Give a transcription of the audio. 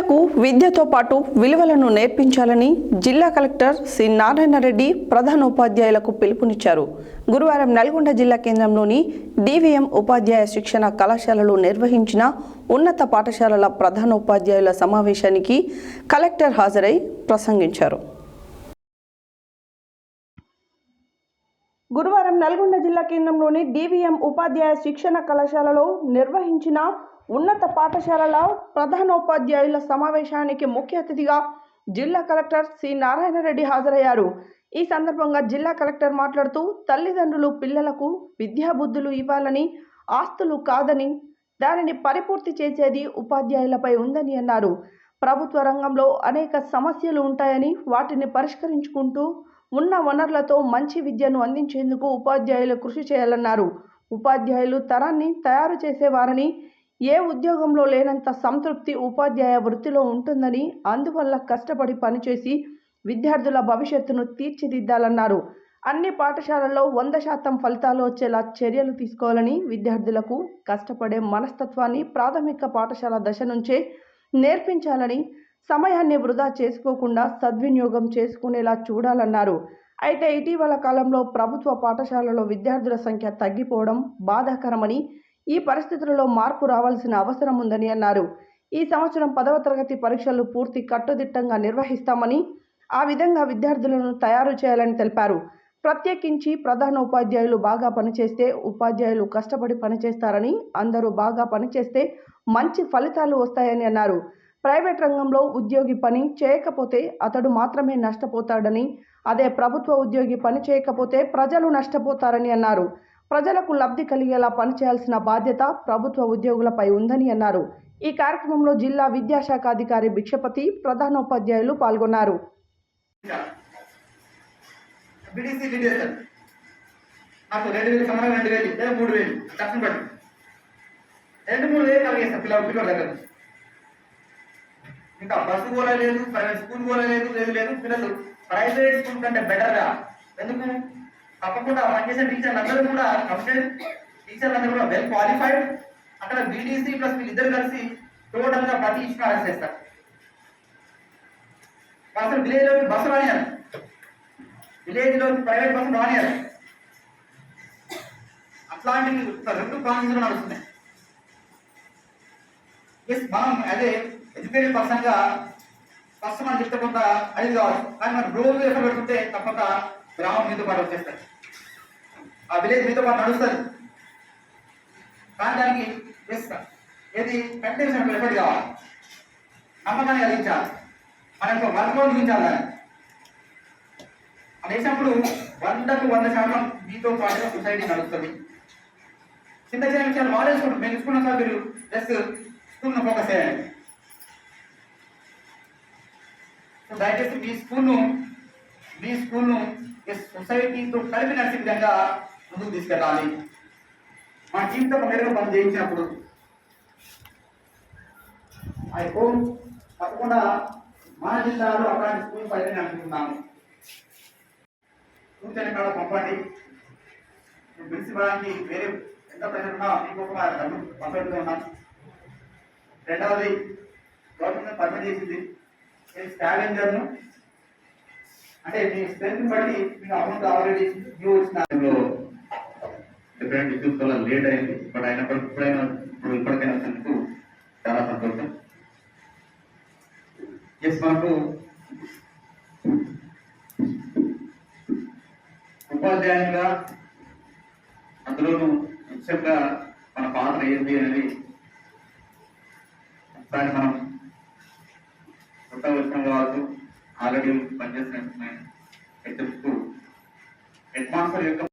పిల్లలకు విద్యతో పాటు విలువలను నేర్పించాలని జిల్లా కలెక్టర్ సి నారాయణరెడ్డి ప్రధానోపాధ్యాయులకు పిలుపునిచ్చారు. గురువారం నల్గొండ జిల్లా కేంద్రంలోని డివిఎం ఉపాధ్యాయ శిక్షణ కళాశాలలో నిర్వహించిన ఉన్నత పాఠశాలల ప్రధానోపాధ్యాయుల సమావేశానికి కలెక్టర్ హాజరై ప్రసంగించారు. గురువారం నల్గొండ జిల్లా కేంద్రంలోని డివిఎం ఉపాధ్యాయ శిక్షణ కళాశాలలో నిర్వహించిన ఉన్నత పాఠశాలల ప్రధానోపాధ్యాయుల సమావేశానికి ముఖ్య అతిథిగా జిల్లా కలెక్టర్ సి నారాయణరెడ్డి హాజరయ్యారు. ఈ సందర్భంగా జిల్లా కలెక్టర్ మాట్లాడుతూ తల్లిదండ్రులు పిల్లలకు విద్యాబుద్ధులు ఇవ్వాలని ఆస్తులు కాదని దానిని పరిపూర్తి చేసేది ఉపాధ్యాయులపై ఉందని అన్నారు. ప్రభుత్వ రంగంలో అనేక సమస్యలు ఉంటాయని వాటిని పరిష్కరించుకుంటూ ఉన్న వనరులతో మంచి విద్యను అందించేందుకు ఉపాధ్యాయులు కృషి చేయాలన్నారు. ఉపాధ్యాయులు తరాన్ని తయారు చేసేవారని ఏ ఉద్యోగంలో లేనంత సంతృప్తి ఉపాధ్యాయ వృత్తిలో ఉంటుందని అందువల్ల కష్టపడి పనిచేసి విద్యార్థుల భవిష్యత్తును తీర్చిదిద్దాలన్నారు. అన్ని పాఠశాలల్లో వంద శాతం ఫలితాలు వచ్చేలా చర్యలు తీసుకోవాలని విద్యార్థులకు కష్టపడే మనస్తత్వాన్ని ప్రాథమిక పాఠశాల దశ నుంచే నేర్పించాలని సమయాన్ని వృధా చేసుకోకుండా సద్వినియోగం చేసుకునేలా చూడాలన్నారు. అయితే ఇటీవల కాలంలో ప్రభుత్వ పాఠశాలలో విద్యార్థుల సంఖ్య తగ్గిపోవడం బాధాకరమని ఈ పరిస్థితులలో మార్పు రావాల్సిన అవసరం ఉందని అన్నారు. ఈ సంవత్సరం పదవ తరగతి పరీక్షలు పూర్తి కట్టుదిట్టంగా నిర్వహిస్తామని ఆ విధంగా విద్యార్థులను తయారు చేయాలని తెలిపారు. ప్రత్యేకించి ప్రధాన ఉపాధ్యాయులు బాగా పనిచేస్తే ఉపాధ్యాయులు కష్టపడి పనిచేస్తారని అందరూ బాగా పనిచేస్తే మంచి ఫలితాలు వస్తాయని అన్నారు. ప్రైవేట్ రంగంలో ఉద్యోగి పని చేయకపోతే అతడు మాత్రమే నష్టపోతాడని అదే ప్రభుత్వ ఉద్యోగి పని చేయకపోతే ప్రజలు నష్టపోతారని అన్నారు. ప్రజలకు లబ్ధి కలిగేలా పనిచేయాల్సిన బాధ్యత ప్రభుత్వ ఉద్యోగులపై ఉందని అన్నారు. ఈ కార్యక్రమంలో జిల్లా విద్యాశాఖ అధికారి భిక్షపతి ప్రధానోపాధ్యాయులు పాల్గొన్నారు. నాకు రెండు వేలు సంవత్సరం రెండు వేలు లేదా మూడు వేలు. ఖర్చును బట్టి రెండు మూడు వేలు కలిగేస్తాను పిల్లలు పిల్లల దగ్గర ఇంకా బస్సు కూడా లేదు ప్రైవేట్ స్కూల్ కూడా లేదు లేదు లేదు. పిల్లలు ప్రైవేట్ స్కూల్ కంటే బెటర్గా ఎందుకు? తప్పకుండా పనిచేసే టీచర్లు అందరూ కూడా కంప్లీట్ టీచర్లు అందరూ కూడా వెల్ క్వాలిఫైడ్ అక్కడ బీటీసీ ప్లస్ వీళ్ళిద్దరు కలిసి టోటల్గా ప్రతి ఇచ్చిన అరెస్ట్ చేస్తారు. అసలు విలేజ్లో బస్సు రానియాలి. విలేజ్లో ప్రైవేట్ బస్సు రానియాలి. అట్లాంటివి రెండు ప్రాంతాలు నడుస్తున్నాయి. ఎస్ మనం అదే ఎడ్యుకేటెడ్ పర్సన్గా ఫస్ట్ మనం చెప్తే కొంత అది కావాలి. కానీ మనం రోజు ఎక్కడ పెడుతుంటే తప్పక గ్రామం మీద పాటు వచ్చేస్తారు ఆ విలేజ్ మీతో పాటు నడుస్తుంది కానీ దానికి రిస్క్ ఏది? కంటిన్యూస్ ఎఫర్ట్ కావాలి. నమ్మకాన్ని కలిగించాలి. మన యొక్క వర్క్లోడ్ చూపించాలి దాన్ని అది వేసినప్పుడు వందకు వంద శాతం మీతో పాటుగా సొసైటీ నడుస్తుంది. చిన్న చిన్న విషయాలు వాళ్ళు వేసుకుంటారు మేము తీసుకున్న సార్ మీరు జస్ట్ స్కూల్ను ఫోకస్ చేయండి. సో దయచేసి మీ స్కూల్ను మీ స్కూల్ను సొసైటీతో కలిపి నడిచే విధంగా ముందుకు తీసుకెళ్ళాలి. మా జీవితం మేరకు పని చేయించినప్పుడు ఐ హోప్ తప్పకుండా మా జిల్లాలో అలాంటి స్కూల్ పైన అనుకుంటున్నాను సూచన కాడ పంపండి. ప్రిన్సిపల్కి వేరే ఎంత ప్రజలు ఉన్నా మీకు ఒక ఉన్నాను పంపిస్తూ రెండవది గవర్నమెంట్ పర్మిట్ చేసింది. నేను స్కావెంజర్ను అంటే మీ స్ట్రెంత్ బట్టి మీకు అమౌంట్ ఆల్రెడీ డ్యూ వచ్చిన డిఫరెంట్ విద్యుత్ వల్ల లేట్ అయింది. బట్ అయినప్పటికీ ఇప్పుడైనా ఇప్పుడు ఇప్పటికైనా వచ్చినందుకు చాలా సంతోషం. ఎస్ మనకు ఉపాధ్యాయులుగా అందులోనూ ముఖ్యంగా మన పాత్ర ఏంటి అనేది దాన్ని మనం కొత్త వచ్చిన వాళ్ళు ఆల్రెడీ పనిచేసిన హెడ్ మాస్టర్ యొక్క